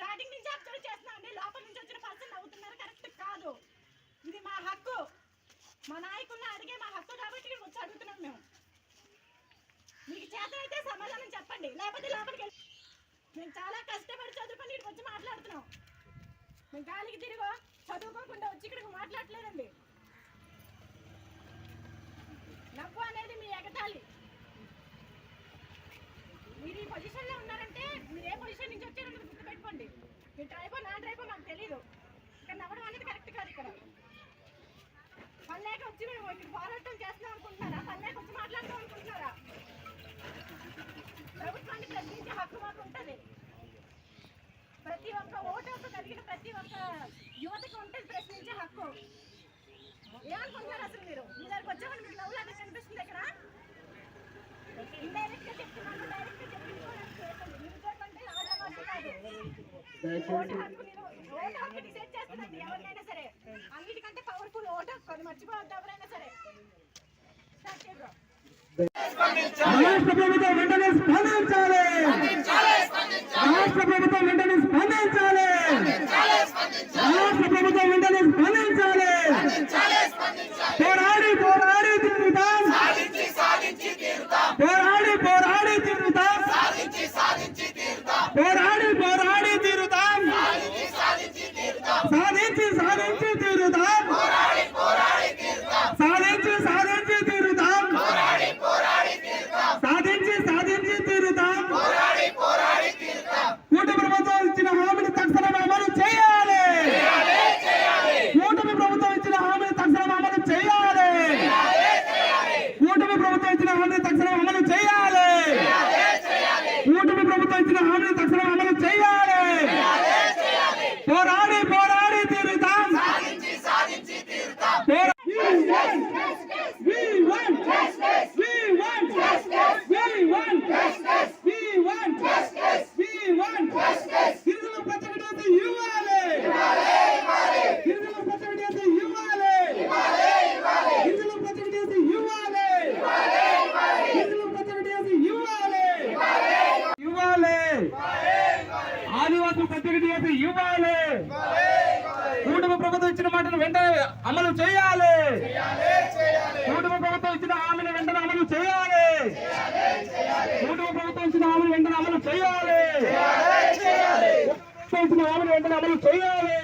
Starting నుంచి ఒత్తిడి చేస్తున్నామండి లోపల నుంచి వచ్చిన పర్సన్ అవుతున్నారు కరెక్ట్ కాదు. ఇది మా హక్కు. మా నాయకులను అడిగే మా హక్కు కాబట్టి వచ్చి అడుగుతున్నాం మేము. మీకు చేత అయితే సమాధానం చెప్పండి. లేకపోతే లోపలికి వెళ్ళి మేము చాలా కష్టపడి చదువుకొని ఇక్కడికి వచ్చి మాట్లాడుతున్నాం. మేము గాలికి తిరిగో చదువుకోకుండా వచ్చి ఇక్కడికి మాట్లాడలేదండి నవ్వు అనేది మీ ఎగతాళి. పొజిషన్లో ఉన్నారంటే మీరు ఏ పొజిషన్ నుంచి వచ్చారో మీరు గుర్తుపెట్టుకోండి. మీ డ్రైవో నా డ్రైవో నాకు తెలియదు ఇక్కడ నవ్వడం అనేది కరెక్ట్ కాదు ఇక్కడ. పల్లెకి వచ్చి మేము ఇక్కడ పోరాటం చేస్తున్నాం అనుకుంటున్నారా? పల్లెకి వచ్చి మాట్లాడదాం అనుకుంటున్నారా? ప్రభుత్వాన్ని ప్రశ్నించే హక్కు మాకు ఉంటుంది. ప్రతి ఒక్క ఓటు కలిగిన ప్రతి ఒక్క యువతకు ఉంటుంది ప్రశ్నించే హక్కు. ఏమనుకుంటున్నారు అసలు మీరు? మీ దగ్గరకు వచ్చామని మీకు నవ్వులాగా కనిపిస్తుంది ఇక్కడ? చేద్దాం రాష్ట్ర ప్రభుత్వం వెంటనే స్పందించాలి రాష్ట్ర ప్రభుత్వం వెంటనే స్పందించాలి రాష్ట్ర ప్రభుత్వం వెంటనే స్పందించాలి పోరాడి పోరాడి తిరుగుతాం పోరాడి పోరాడి తిరుగుతాం పోరాడి పోరాడి సాధించి సాధించి తిరుగుతాం సాధించి సాధించి తిరుగుతాం సాధించి సాధించి తీరుతాం కూటమి ప్రభుత్వం ఇచ్చిన హామీని తక్షణం అమలు చేయాలి. కూటమి ప్రభుత్వం ఇచ్చిన హామీని తక్షణం అమలు చేయాలి. కూటమి ప్రభుత్వం ఇచ్చిన హామీని తక్షణం అమలు చేయాలి. కూటమి ప్రభుత్వం ఇచ్చిన హామీని తక్షణం అమలు చేయాలి. ప్రతినిధి ఇవ్వాలి. కూటమి ప్రభుత్వం ఇచ్చిన మాటను వెంటనే అమలు చేయాలి. కూటమి ప్రభుత్వం ఇచ్చిన హామీని వెంటనే అమలు చేయాలి. కూటమి ప్రభుత్వం ఇచ్చిన హామీని వెంటనే అమలు చేయాలి. ఇచ్చిన హామీని వెంటనే అమలు చేయాలి.